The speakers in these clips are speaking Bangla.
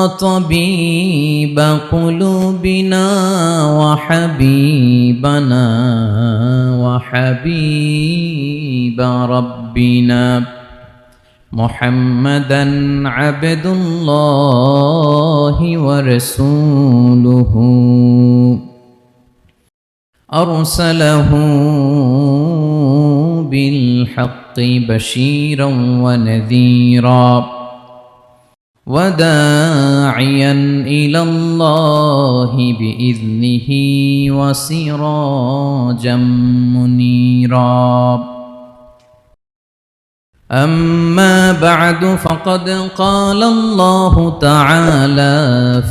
وطبيب قلوبنا وحبيبنا وحبيب ربنا محمدا عبد الله ورسوله. أرسله بالحق بشيرا ونذيرا. وداعيا إلى الله بإذنه وسراجا منيرا. أما بعد فقد قال الله تعالى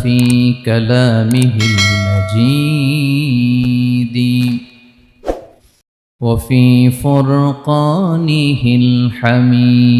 في كلامه المجيد وفي فرقانه الحميد.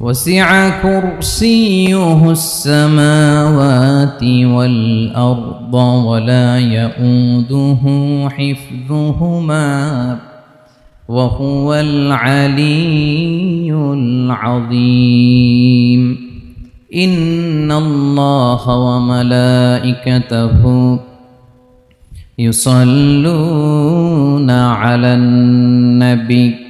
وسع كرسيه السماوات والأرض ولا يئوده حفظهما وهو العلي العظيم. إن الله وملائكته يصلون على النبي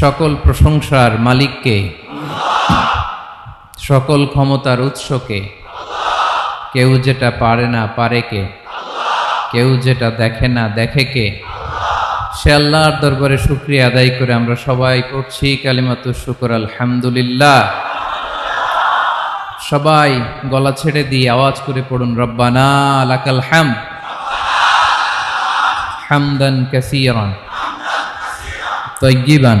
সকল প্রশংসার মালিককে, সকল ক্ষমতার উৎসকে, কেউ যেটা পারে না পারে কে, কেউ যেটা দেখে না দেখে কে, সে আল্লাহর দরবারে শুক্রিয়া আদায় করে আমরা সবাই পড়ছি কালিমাতু শুকর, আলহামদুলিল্লাহ। সবাই গলা ছেড়ে দিয়ে আওয়াজ করে পড়ুন, রব্বানা আলাকাল হাম, হামদান ক্যাসিয়ান তৈগিবান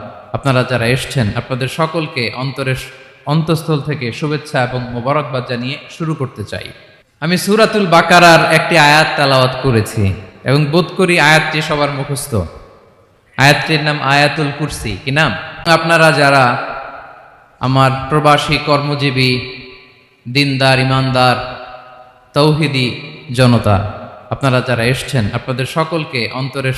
আপনারা যারা এসছেন, আপনাদের সকলকে অন্তরের অন্তঃস্থল থেকে শুভেচ্ছা এবং মোবারকবাদ জানিয়ে শুরু করতে চাই। আমি সুরাতুল বাকারার একটি আয়াত তালাওয়াত করেছি এবং বোধ করি আয়াতটি সবার মুখস্থ। আয়াতটির নাম আয়াতুল কুরসি। কি নাম? আপনারা যারা আমার প্রবাসী কর্মজীবী, দিনদার, ইমানদার, তৌহিদি জনতা, আপনারা যারা এসছেন, আপনাদের সকলকে অন্তরের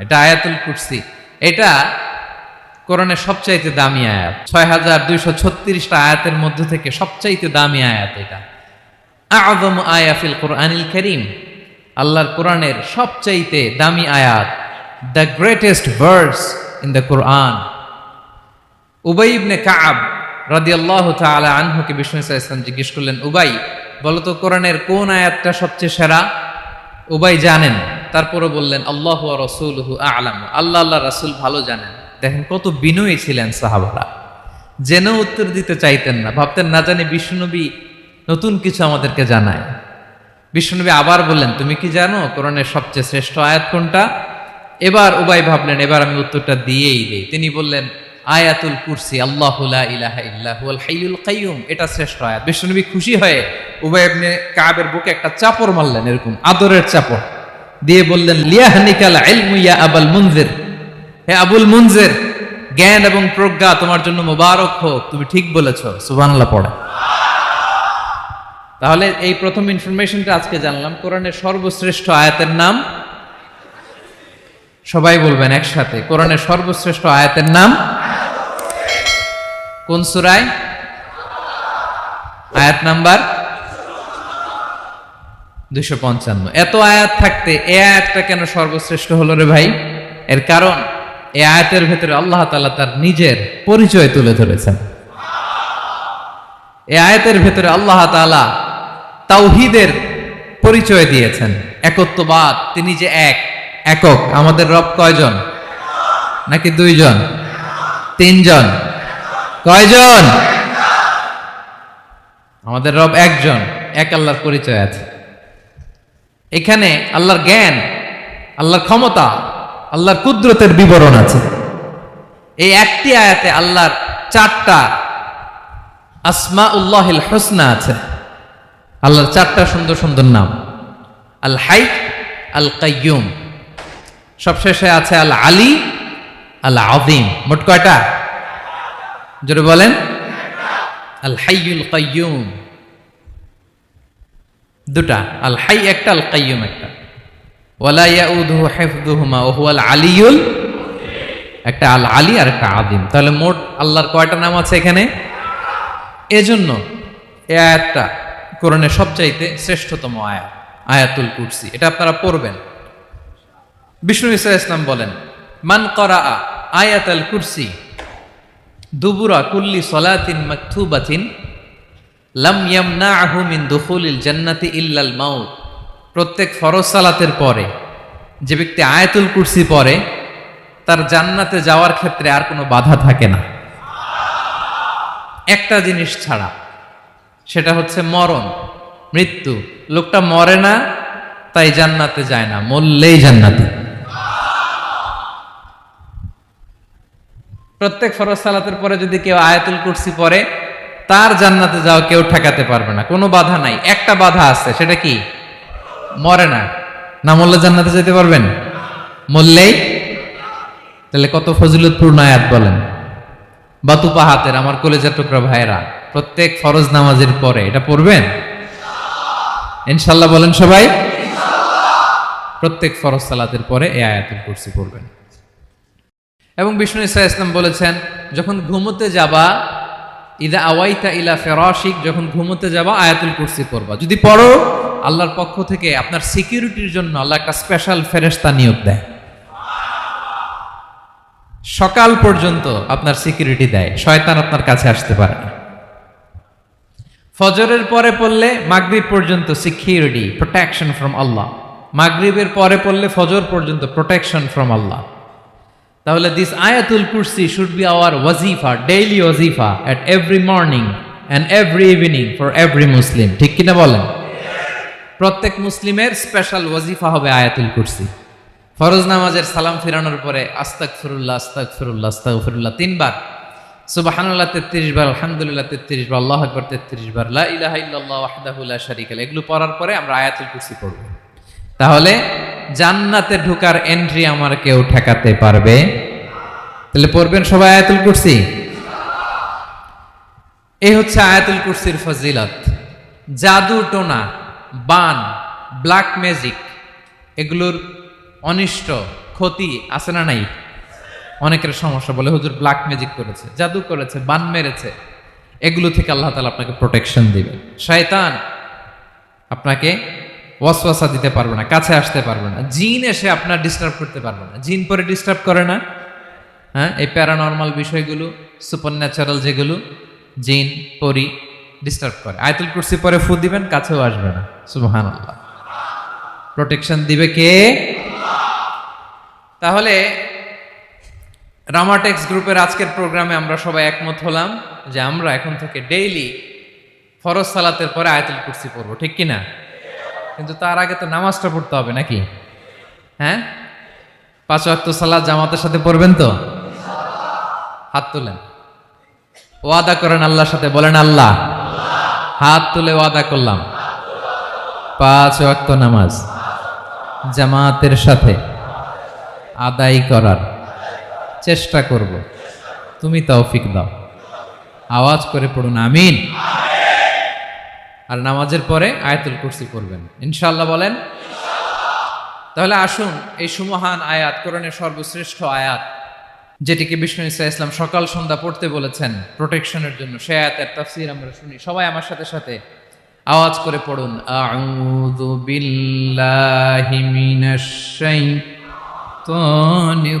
এটা আয়াতুল কুরসি। এটা কোরআনের সবচাইতে দামি আয়াত। ছয় হাজার দুইশো ছত্রিশটা আয়াতের মধ্যে থেকে সবচাইতে দামি আয়াত এটা। আদম আয়াফিল কোরআনিল করিম। আল্লাহর কোরআনের সবচাইতে দামি আয়াত, the greatest verse in the Quran. Ubay ibn Kab রাদিয়াল্লাহু তাআলা আনহুকে বিষ্ণু ইসলাম জিজ্ঞেস করলেন, উবাই, বলতো কোরআনের কোন আয়াতটা সবচেয়ে সেরা? উবাই জানেন তারপরে বললেন, আল্লাহ রসুল হু আলাম। আল্লাহ আল্লাহ রাসূল ভালো জানেন। দেখেন কত বিনয়ী ছিলেন সাহাবারা। জেনেও উত্তর দিতে চাইতেন না। ভাবতেন, না জানি বিষ্ণুনবী নতুন কিছু আমাদেরকে জানায়। বিষ্ণুনবী আবার বললেন, তুমি কি জানো কোরআনের সবচেয়ে শ্রেষ্ঠ আয়াত কোনটা? এবার উবাই ভাবলেন, এবার আমি উত্তরটা দিয়েই দিই। তিনি বললেন, আয়াতুল কুরসি, আল্লাহ ইলাহা ইল্লাহুল হাইয়ুল কাইয়ুম। এটা শ্রেষ্ঠ আয়াত। বিষ্ণুনবী খুশি হয়ে উবাই কাবের বুকে একটা চাপড় মারলেন এরকম, আদরের চাপড়। দিয়ে বললেন লিয়াহনিকাল ইয়া আবুল মুনজির। হে আবুল মুনজির, জ্ঞান এবং প্রজ্ঞা তোমার জন্য মোবারক হোক, তুমি ঠিক বলেছ, সুবহানাল্লাহ পড়ে। তাহলে এই প্রথম ইনফরমেশনটা আজকে জানলাম, কোরআনের সর্বশ্রেষ্ঠ আয়াতের নাম? সবাই বলবেন একসাথে, কোরআনের সর্বশ্রেষ্ঠ আয়াতের নাম? কোন সুরায়? আয়াত নাম্বার দুইশো পঞ্চান্ন। এত আয়াত থাকতে এ আয়াতটা কেন সর্বশ্রেষ্ঠ হলো রে ভাই? এর কারণ এই আয়াতের ভেতরে আল্লাহ তাআলা তার নিজের পরিচয় তুলে ধরেছেন। এই আয়াতের ভেতরে আল্লাহ তাআলা তাওহিদের পরিচয় দিয়েছেন। একত্ববাদ, তিনি যে এক, একক, আমাদের রব কয়জন? নাকি দুইজন? তিনজন? কয়জন? আমাদের রব একজন, এক আল্লাহর পরিচয় আছে। এখানে আল্লাহর জ্ঞান, আল্লাহর ক্ষমতা, আল্লাহর কুদরতের বিবরণ আছে। এই একটি আয়াতে আল্লাহর চারটা আসমা উল্লাহিল হোসনা আছে। আল্লাহর চারটা সুন্দর সুন্দর নাম। আল হাই, আল কাইয়ুম। সবশেষে আছে আল আলী, আল আদিম মোট কয়টা? জোরে বলেন। আল হাইয়ুল কাইয়ুম। দুটা আল হাই একটা আল কাইয়ুম একটা। ওয়ালা ইয়াউদুহু হিফযুহুমা ওয়া হুয়াল আলিয়ুল একটা আল আলী আর একটা আদিম তাহলে মোট আল্লাহর কয়টা নাম আছে এখানে? এজন্য এই আয়াতটা কোরআনের সবচাইতে শ্রেষ্ঠতম আয়াত, আয়াতুল কুরসি। এটা আপনারা পড়বেন। বিষ্ণু ইসা ইসলাম বলেন, মান করা আয়াতাল কুরসি, দুবুরা কুল্লি সলাতিন মাকথুবাতিন মিন দুখুলিল জান্নাতি মাউত। প্রত্যেক ফরজ সালাতের পরে, যে ব্যক্তি আয়াতুল কুরসি পরে তার জান্নাতে যাওয়ার ক্ষেত্রে আর কোনো বাধা থাকে না। একটা জিনিস ছাড়া, সেটা হচ্ছে মরণ, মৃত্যু। লোকটা মরে না, তাই জান্নাতে যায় না, মরলেই জান্নাতে। প্রত্যেক ফরজ সালাতের পরে যদি কেউ আয়াতুল কুরসি পড়ে তার জান্নাতে যাওয়া কেউ ঠেকাতে পারবে না। কোনো বাধা নাই। একটা বাধা আছে, সেটা কি? মরে না। না মরলে জান্নাতে যেতে পারবেন? মরলেই? তাহলে কত ফজিলতপূর্ণ আয়াত বলেন। বাতুপা হাতের, আমার কলেজের টুকরা ভাইরা প্রত্যেক ফরজ নামাজের পরে এটা পড়বেন? ইনশাল্লাহ বলেন সবাই। প্রত্যেক ফরজ সালাতের পরে এই আয়াতুল কুরসি পড়বেন। এবং বিষ্ণু ইসা ইসলাম বলেছেন, যখন ঘুমোতে যাবা ইদা আওয়াইতা ইলা ফেরাশিক, যখন ঘুমোতে যাবা, আয়াতুল কুরসি পড়বা। যদি পড়ো, আল্লাহর পক্ষ থেকে আপনার সিকিউরিটির জন্য আল্লাহ একটা স্পেশাল ফেরেস্তা নিয়োগ দেয়। সকাল পর্যন্ত আপনার সিকিউরিটি দেয়, শয়তান আপনার কাছে আসতে পারে না। ফজরের পরে পড়লে মাগরিব পর্যন্ত সিকিউরিটি, প্রোটেকশন ফ্রম আল্লাহ। মাগরিবের পরে পড়লে ফজর পর্যন্ত প্রোটেকশন ফ্রম আল্লাহ। তাহলে দিস আয়াতুল কুরসি শুড বি আওয়ার ওয়াজিফা daily ওয়াজিফা at every morning and every evening for every Muslim ঠিক কিনা বলেন? প্রত্যেক মুসলিমের স্পেশাল ওয়াজিফা হবে আয়াতুল কুরসি ফরজ নামাজের সালাম ফিরানোর পরে আস্তাক ফিরুল্লাহ আস্তাক ফিরুল্লাহ আস্তাক ফিরুল্লাহ তিনবার। সুবাহানুল্লাহ তেত্রিশ বার, আলহামদুলিল্লাহ তেত্রিশ বার, আল্লাহ আকবর তেত্রিশ বার, লা ইলাহা ইল্লাল্লাহ ওয়াহদাহু লা এগুলো পড়ার পরে আমরা আয়াতুল কুরসি পড়ব। তাহলে জান্নাতে ঢুকার এন্ট্রি আমার কেউ ঠেকাতে পারবে? তাহলে পড়বেন সবাই আয়াতুল কুরসি? এই হচ্ছে আয়াতুল কুরসির ফজিলত। জাদু টোনা, বান ব্ল্যাক ম্যাজিক এগুলোর অনিষ্ট, ক্ষতি আছে না নাই? অনেকের সমস্যা বলে, হুজুর ব্ল্যাক ম্যাজিক করেছে, জাদু করেছে, বান মেরেছে। এগুলো থেকে আল্লাহ তালা আপনাকে প্রোটেকশন দিবে শয়তান আপনাকে ওয়াসওয়াসা দিতে পারবে না, কাছে আসতে পারবে না। জিন এসে আপনার ডিস্টার্ব করতে পারবে না। জিন পরে ডিস্টার্ব করে না। হ্যাঁ এই প্যারানর্মাল বিষয়গুলো সুপার ন্যাচারাল যেগুলো, জিন পরি ডিস্টার্ব করে। আয়তুল কুরসি পরে ফু দিবেন, কাছেও আসবে না। সুবহান আল্লাহ প্রোটেকশন দিবে কে? তাহলে রামাটেক্স গ্রুপের আজকের প্রোগ্রামে আমরা সবাই একমত হলাম যে আমরা এখন থেকে ডেইলি ফরজ সালাতের পরে আয়াতুল কুরসি পড়ব, ঠিক কি না কিন্তু তার আগে তো নামাজটা পড়তে হবে নাকি? হ্যাঁ? পাঁচ ওয়াক্ত সালাত জামাতের সাথে পড়বেন তো? হাত তুলেন। ওয়াদা করেন আল্লাহর সাথে, বলেন আল্লাহ। হাত তুলে ওয়াদা করলাম। পাঁচ ওয়াক্ত নামাজ জামাতের সাথে আদায় করার চেষ্টা করব। তুমি তৌফিক দাও। আওয়াজ করে পড়ুন, আমিন। আর নামাজের পরে আয়াতুল কুরসি করবেন ইনশাল্লাহ বলেন? তাহলে আসুন, এই সুমহান আয়াত, কোরআনের সর্বশ্রেষ্ঠ আয়াত, যেটিকে বিষ্ণু ইসা ইসলাম সকাল সন্ধ্যা পড়তে বলেছেন, প্রোটেকশনের জন্য। সে আয়াতের তাফসির আমরা শুনি। সবাই আমার সাথে সাথে আওয়াজ করে পড়ুন। আউযু বিল্লাহি মিনাশ শাইতানির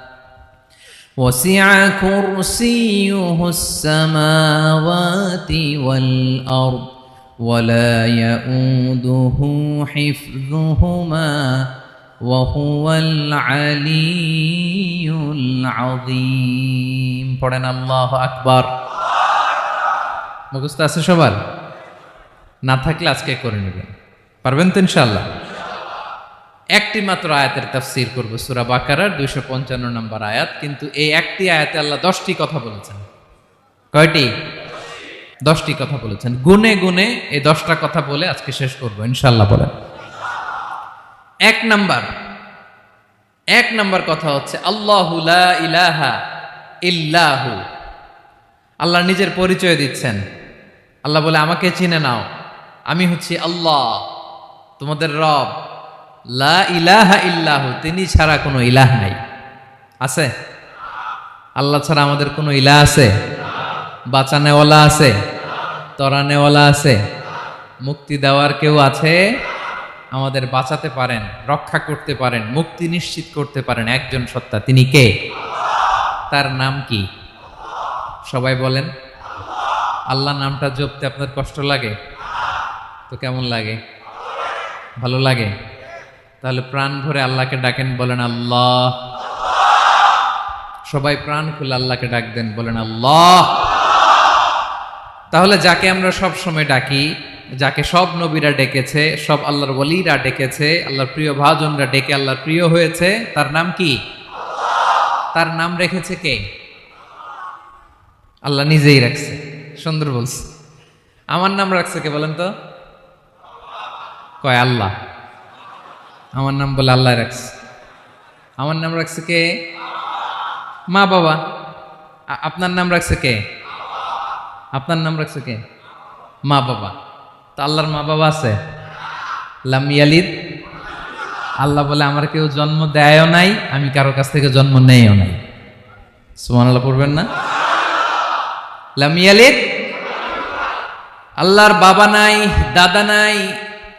وسع كرسيه السماوات والأرض ولا يؤوده حفظهما وهو العلي العظيم পড়েন আল্লাহ আকবার মুখস্থ আছে সবার না থাকলে আজকে করে নেবেন পারবেন তো ইনশাল্লাহ একটি মাত্র আয়াতের তাফসির করব, সুরা বাকারার দুইশো পঞ্চান্ন নম্বর আয়াত। কিন্তু এই একটি আয়াতে আল্লাহ দশটি কথা বলেছেন। কয়টি? দশটি কথা বলেছেন। গুনে গুনে এই দশটা কথা বলে আজকে শেষ করব ইনশাল্লাহ বলেন। এক নাম্বার এক নাম্বার কথা হচ্ছে, আল্লাহু লা ইলাহা ইল্লাহু। আল্লাহ নিজের পরিচয় দিচ্ছেন। আল্লাহ বলে, আমাকে চিনে নাও। আমি হচ্ছি আল্লাহ, তোমাদের রব। লা ইলাহা ইল্লাহু, তিনি ছাড়া কোনো ইলাহ নাই। আছে? আল্লাহ ছাড়া আমাদের কোনো ইলাহ আছে? বাঁচানেওয়ালা আছে? তরানেওয়ালা আছে? মুক্তি দেওয়ার কেউ আছে? আমাদের বাঁচাতে পারেন, রক্ষা করতে পারেন, মুক্তি নিশ্চিত করতে পারেন একজন সত্তা। তিনি কে? তার নাম কি? সবাই বলেন। আল্লাহ নামটা জপতে আপনার কষ্ট লাগে? তো কেমন লাগে? ভালো লাগে? তাহলে প্রাণ ভরে আল্লাহকে ডাকেন, বলেন আল্লাহ। সবাই প্রাণ খুলে আল্লাহকে ডাক দেন, বলেন আল্লাহ। তাহলে যাকে আমরা সব সময় ডাকি, যাকে সব নবীরা ডেকেছে, সব আল্লাহর ওলিরা ডেকেছে, আল্লাহর প্রিয় ভাজনরা ডেকে আল্লাহর প্রিয় হয়েছে, তার নাম কি? তার নাম রেখেছে কে? আল্লাহ নিজেই রাখছে। সুন্দর বলছে। আমার নাম রাখছে কে বলেন তো? কয় আল্লাহ। আমার নাম বলে আল্লাহ রাখছে। আমার নাম রাখছে কে? মা বাবা। আপনার নাম রাখছে কে? আপনার নাম রাখছে কে? মা বাবা। তো আল্লাহর মা বাবা আছে? লাম ইয়ালিদ। আল্লাহ বলে, আমার কেউ জন্ম দেয়ও নাই, আমি কারও কাছ থেকে জন্ম নেয়ও নাই। সুমান আল্লাহ পড়বেন না? লাম ইয়ালিদ। আল্লাহর বাবা নাই, দাদা নাই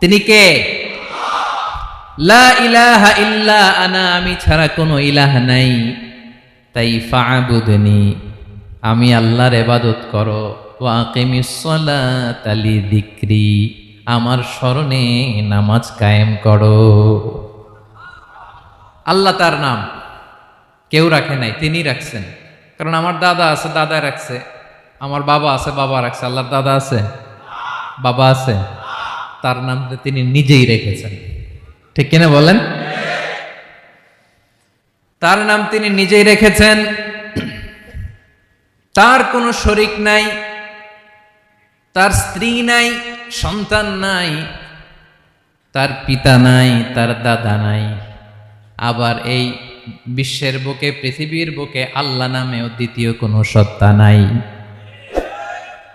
তিনি কে? লা ইলাহা ইল্লা আনা, আমি ছাড়া কোনো ইলাহ নাই। তাই ফাবুদনি, আমি আল্লাহর এবাদত করো। ওয়াকিমিসলাতালি দিক্রি আমার স্মরণে নামাজ কায়েম করো। আল্লাহ তার নাম কেউ রাখে নাই তিনি রাখছেন। কারণ আমার দাদা আছে দাদা রাখছে। আমার বাবা আছে, বাবা রাখছে। আল্লাহর দাদা আছে, বাবা আছে। তার নাম তিনি নিজেই রেখেছেন। ঠিক কিনা বলেন? তার নাম তিনি নিজেই রেখেছেন। তার কোনো শরিক নাই, তার স্ত্রী নাই, সন্তান নাই, তার পিতা নাই, তার দাদা নাই। আবার এই বিশ্বের বুকে, পৃথিবীর বুকে আল্লাহ নামেও দ্বিতীয় কোনো সত্তা নাই।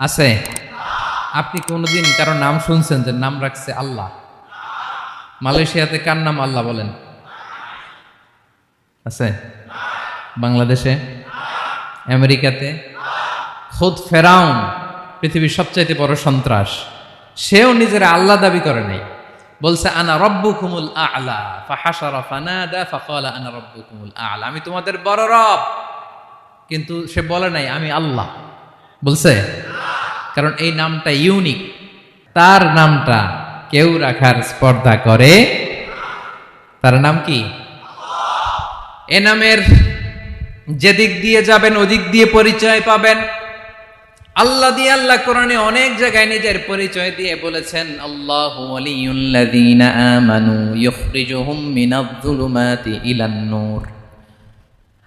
আছে? আপনি কোনোদিন কারও নাম শুনছেন যে নাম রাখছে আল্লাহ? মালয়েশিয়াতে কার নাম আল্লাহ বলেন? আছে? বাংলাদেশে? আমেরিকাতে? খোদ ফেরাউন, পৃথিবীর সবচাইতে বড় সন্ত্রাস। সেও নিজের আল্লাহ দাবি করে নাই। বলছে, আনা রব্বুকুমুল আ'লা। ফাহাশারা ফানাদা, ফাকালা, আনা রব্বুকুমুল আ'লা। আমি তোমাদের বড় রব। কিন্তু সে বলে নাই, আমি আল্লাহ। বলছে কারণ এই নামটা ইউনিক। তার নামটা কেউ রাখার স্পর্ধা করে তার নাম কি? এ নামের যেদিক দিয়ে যাবেন, ওদিক দিয়ে পরিচয় পাবেন। আল্লাহ দিয়ে আল্লাহ কোরআনে অনেক জায়গায় নিজের পরিচয় দিয়ে বলেছেন, আল্লাহু আমানু ইলান-নূর।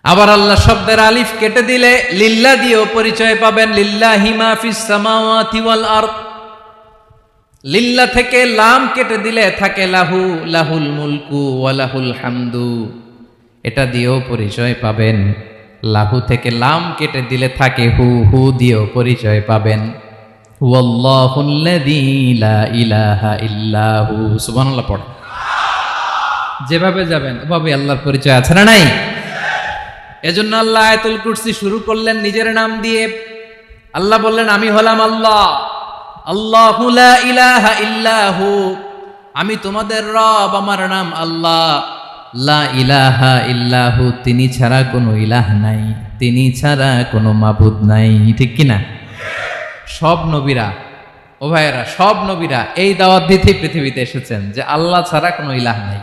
আবার আল্লাহ শব্দের আলিফ কেটে দিলে লিল্লা দিয়েও পরিচয় পাবেন, লিল্লাহি মা ফিস সামাওয়াতি ওয়াল আরদ। লিল্লা থেকে লাম কেটে দিলে থাকে লাহু, লাহুল মুলকু ওয়া লাহুল হামদু। এটা দিয়েও পরিচয় পাবেন, লাহু থেকে লাম কেটে দিলে থাকে হু হু দিয়েও পরিচয় পাবেন। পড়। যেভাবে যাবেন, ওভাবে আল্লাহর পরিচয় আছে না নাই? এজন্য আল্লাহ আয়াতুল কুরসি শুরু করলেন নিজের নাম দিয়ে। আল্লাহ বললেন, আমি হলাম আল্লাহ। আল্লাহ ইলাহা ইল্লাহু আমি তোমাদের রব, আমার নাম আল্লাহ। লা ইলাহা ইল্লাহু তিনি ছাড়া কোনো ইলাহ নাই। তিনি ছাড়া কোনো মাবুদ নাই। ঠিক কি না? সব নবীরা, ও ভাইয়েরা, সব নবীরা এই দাওয়াত দিতে পৃথিবীতে এসেছেন যে আল্লাহ ছাড়া কোনো ইলাহ নাই।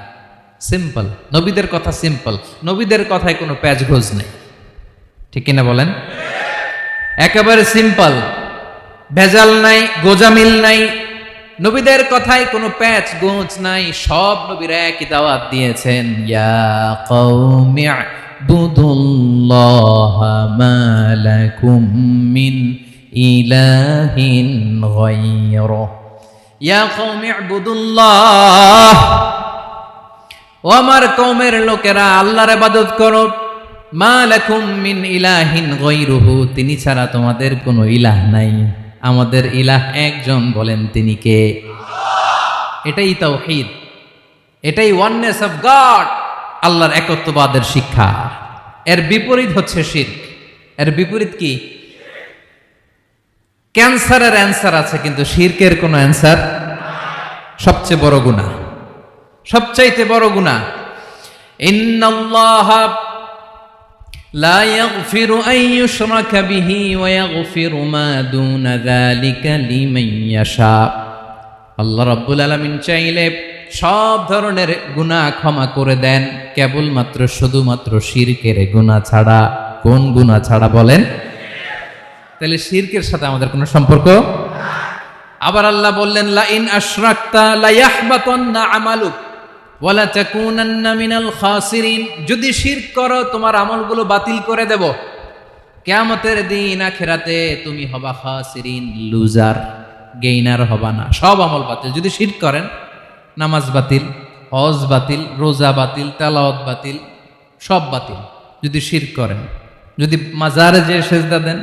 সিম্পল নবীদের কথা সিম্পল নবীদের কথায় কোনো প্যাচ ঘোষ নেই। ঠিক কিনা বলেন? একেবারে সিম্পল ভেজাল নাই, গোজামিল নাই, নবীদের কথায় কোনো প্যাচ গোঁচ নাই, সব নবীরা একই দাওয়াত দিয়েছেন। ইয়া মিন ইলাহিন ইয়া বুদুল্লাহ ও আমার কৌমের লোকেরা, আল্লাহর ইবাদত করো। মা লাকুম মিন ইলাহিন গায়রুহু, তিনি ছাড়া তোমাদের কোনো ইলাহ নাই। আমাদের ইলাহ একজন বলেন তিনি কে? এটাই তাও তাওহীদ। এটাই ওয়াননেস অফ গড আল্লাহর একত্ববাদের শিক্ষা। এর বিপরীত হচ্ছে শিরক। এর বিপরীত কি? ক্যান্সারের অ্যান্সার আছে, কিন্তু শিরকের কোনো অ্যান্সার সবচেয়ে বড় গুনাহ। সবচাইতে বড় গুণা আল্লাহ সব ধরনের গুণা ক্ষমা করে দেন, কেবলমাত্র শুধুমাত্র সিরকের গুণা ছাড়া। কোন গুণা ছাড়া বলেন? তাহলে শিরকের সাথে আমাদের কোনো সম্পর্ক? আবার আল্লাহ বললেন লাইন আশরাকতা লা আমালুক। ওয়ালা তাকুনান্না মিনাল খাসিরিন, যদি শিরক করো, তোমার আমলগুলো বাতিল করে দেব। কিয়ামতের দিন আখিরাতে তুমি হবা খাসিরিন, লুজার, গেইনার হবা না। সব আমল বাতিল। যদি শিরক করেন, নামাজ বাতিল, হজ বাতিল, রোজা বাতিল, তেলাওয়াত বাতিল, সব বাতিল। যদি শির করেন, যদি মাজারে যে সেজদা দেন,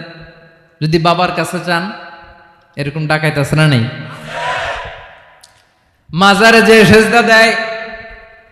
যদি বাবার কাছে চান এরকম ডাকাইত আছে না নেই? মাজারে যে সেজদা দেয়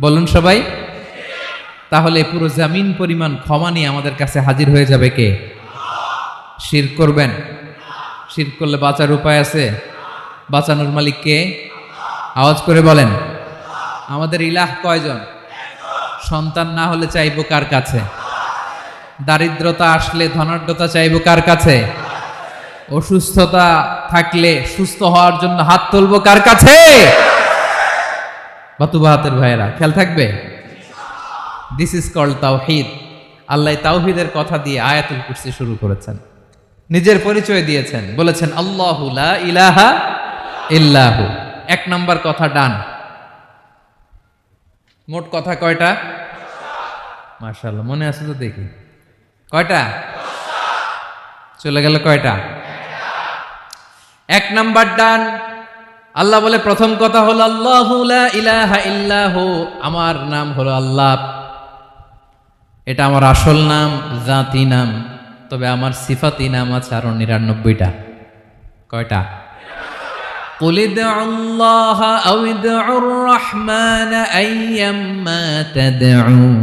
বলুন সবাই। তাহলে পুরো জামিন পরিমাণ ক্ষমা নিয়ে আমাদের কাছে হাজির হয়ে যাবে কে? শির করবেন। শির করলে বাঁচার উপায় আছে? বাঁচানোর মালিক কে? আওয়াজ করে বলেন। আমাদের ইলাহ কয়জন? সন্তান না হলে চাইব কার কাছে? দারিদ্রতা আসলে ধনাঢ্যতা চাইব কার কাছে? অসুস্থতা থাকলে সুস্থ হওয়ার জন্য হাত তুলবো কার কাছে? বাতুবাহাতের ভাইয়েরা, খেয়াল থাকবে? দিস ইজ কল্ড তাওহিদ আল্লাহ তাওহিদের কথা দিয়ে আয়াতুল কুরসি শুরু করেছেন। নিজের পরিচয় দিয়েছেন। বলেছেন, আল্লাহু ইলাহা ইল্লাহু। এক নম্বর কথা ডান। মোট কথা কয়টা? মাশাআল্লাহ, মনে আছে তো দেখি। কয়টা? চলে গেল কয়টা? এক নাম্বার ডান। আল্লাহ বলে প্রথম কথা হলো আল্লাহু লা ইলাহা ইল্লাহু আমার নাম হলো আল্লাহ এটা আমার আসল নাম জাতি নাম তবে আমার সিফাতি নাম আছে আরো নিরানব্বইটা কয়টা قل ادعوا الله أو ادعوا الرحمن أيما تدعوا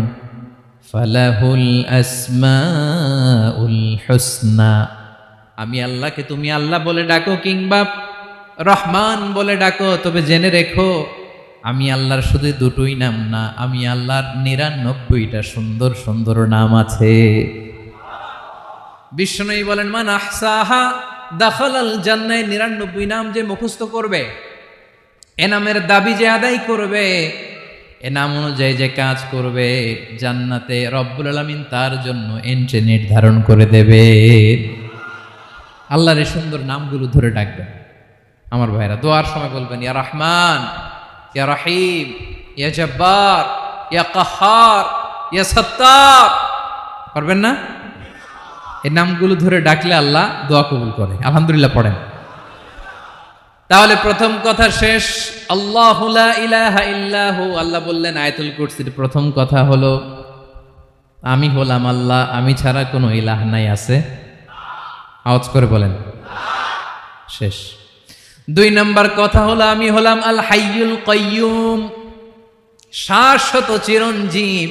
فله الأسماء الحسنى আমি আল্লাহকে তুমি আল্লাহ বলে ডাকো কিংবা রহমান বলে ডাকো, তবে জেনে রেখো, আমি আল্লাহর শুধু দুটোই নাম না, আমি আল্লাহর নিরানব্বইটা সুন্দর সুন্দর নাম আছে। বিষ্ণুই বলেন, মান আহসাহা দাখালাল জান্নায়, নিরানব্বই নাম যে মুখস্থ করবে, এ নামের দাবি যে আদায় করবে, এ নাম অনুযায়ী যে কাজ করবে, জান্নাতে রব্বুল আলমিন তার জন্য এন্ট্রি নির্ধারণ করে দেবে। আল্লাহর এই সুন্দর নামগুলো ধরে ডাকবেন। আমার ভাইরা দোয়ার সময় বলবেন, ইয়া রহমান, ইয়া রাহিম, ইয়া জব্বার, ইয়া কাহার, ইয়া সত্তার। পারবেন না? এই নামগুলো ধরে ডাকলে আল্লাহ দোয়া কবুল করে। আলহামদুলিল্লাহ পড়েন। তাহলে প্রথম কথা শেষ। আল্লাহ ইলাহা আল্লাহ বললেন, আয়াতুল কুরসির প্রথম কথা হলো, আমি হলাম আল্লাহ, আমি ছাড়া কোনো ইলাহ নাই আছে? আওয়াজ করে বলেন। শেষ। দুই নম্বর কথা হলো, আমি হলাম আল হাইয়ুল কয়্যুম শাশ্বত চিরঞ্জীব।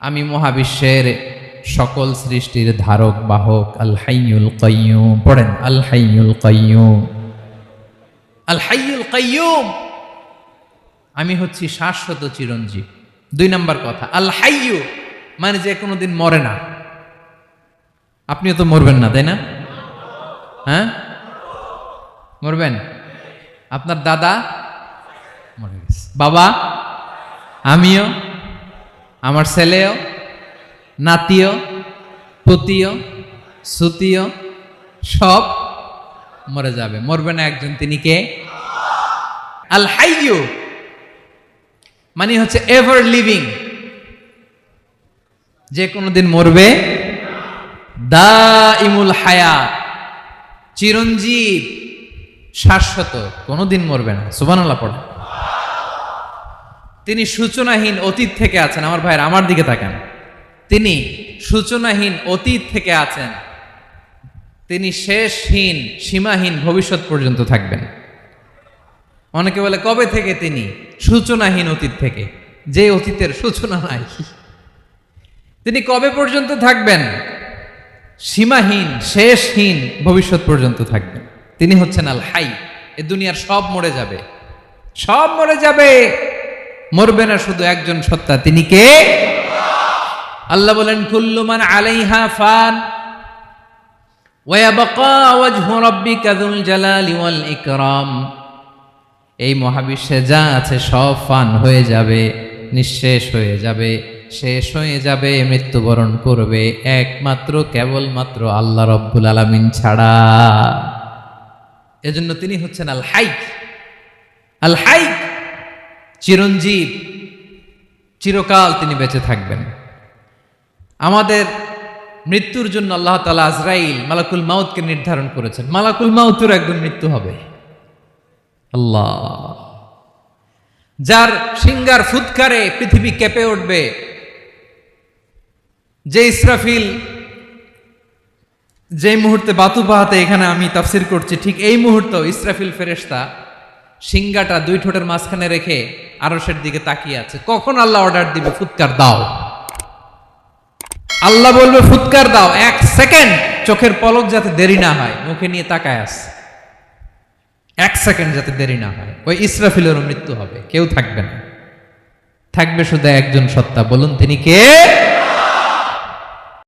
আমি মহাবিশ্বের সকল সৃষ্টির ধারক, বাহক, আল হাইয়ুল কয়্যুম পড়েন, আল হাইয়ুল কয়্যুম আল হাইয়ুল কয়্যুম আমি হচ্ছি শাশ্বত চিরঞ্জীব। দুই নাম্বার কথা, আল হাইয়ু মানে যে কোনোদিন মরে না। আপনিও তো মরবেন না, তাই না? হ্যাঁ? মরবেন? আপনার দাদা? মরে গেছে। বাবা? আমিও? আমার ছেলেও? নাতিও? পুতিও? সুতিও? সব মরে যাবে। মরবে না একজন, তিনি কে? আল হাইয়ু। মানে হচ্ছে এভার লিভিং যে কোনো দিন মরবে। দা ইমুল হায়াত। চিরঞ্জীব। শাশ্বত, কোনোদিন মরবে না। সুবানাল্লাহ পড়ে তিনি সূচনাহীন অতীত থেকে আছেন। আমার ভাইয়ের আমার দিকে তাকান। তিনি সূচনাহীন অতীত থেকে আছেন। তিনি শেষহীন, সীমাহীন ভবিষ্যৎ পর্যন্ত থাকবেন। অনেকে বলে, কবে থেকে তিনি সূচনাহীন অতীত থেকে? যে অতীতের সূচনা নাই। তিনি কবে পর্যন্ত থাকবেন? সীমাহীন, শেষহীন ভবিষ্যৎ পর্যন্ত থাকবেন। তিনি হচ্ছেন আল হাই। এ দুনিয়ার সব মরে যাবে। সব মরে যাবে। মরবে না শুধু একজন সত্তা, তিনি কে? আল্লাহ বলেন কুল্লুমান আলাইহা ফান এই মহাবিশ্বে যা আছে সব ফান হয়ে যাবে, নিঃশেষ হয়ে যাবে, শেষ হয়ে যাবে, মৃত্যুবরণ করবে, একমাত্র, কেবলমাত্র আল্লাহ রব্বুল আলামিন ছাড়া। এজন্য তিনি হচ্ছেন আল হাই আল হাই চিরঞ্জীব, চিরকাল তিনি বেঁচে থাকবেন। আমাদের মৃত্যুর জন্য আল্লাহ তালা আজরাইল মালাকুল মাউতকে নির্ধারণ করেছেন। মালাকুল মাউতের একদম মৃত্যু হবে। আল্লাহ। যার সিঙ্গার ফুৎকারে পৃথিবী কেঁপে উঠবে, যে ইসরাফিল যে মুহূর্তে বাতু পাহাতে এখানে আমি তাফসির করছি, ঠিক এই মুহূর্তে ইসরাফিল ফেরেশতা সিঙ্গাটা দুই ঠোঁটের মাঝখানে রেখে আরসের দিকে তাকিয়ে আছে। কখন আল্লাহ অর্ডার দিবে? ফুৎকার দাও। আল্লাহ বলবে, ফুৎকার দাও। এক সেকেন্ড চোখের পলক যাতে দেরি না হয়, মুখে নিয়ে তাকায় আস। এক সেকেন্ড যাতে দেরি না হয়। ওই ইসরাফিলেরও মৃত্যু হবে, কেউ থাকবে না। থাকবে শুধু একজন সত্তা। বলুন তিনি কে?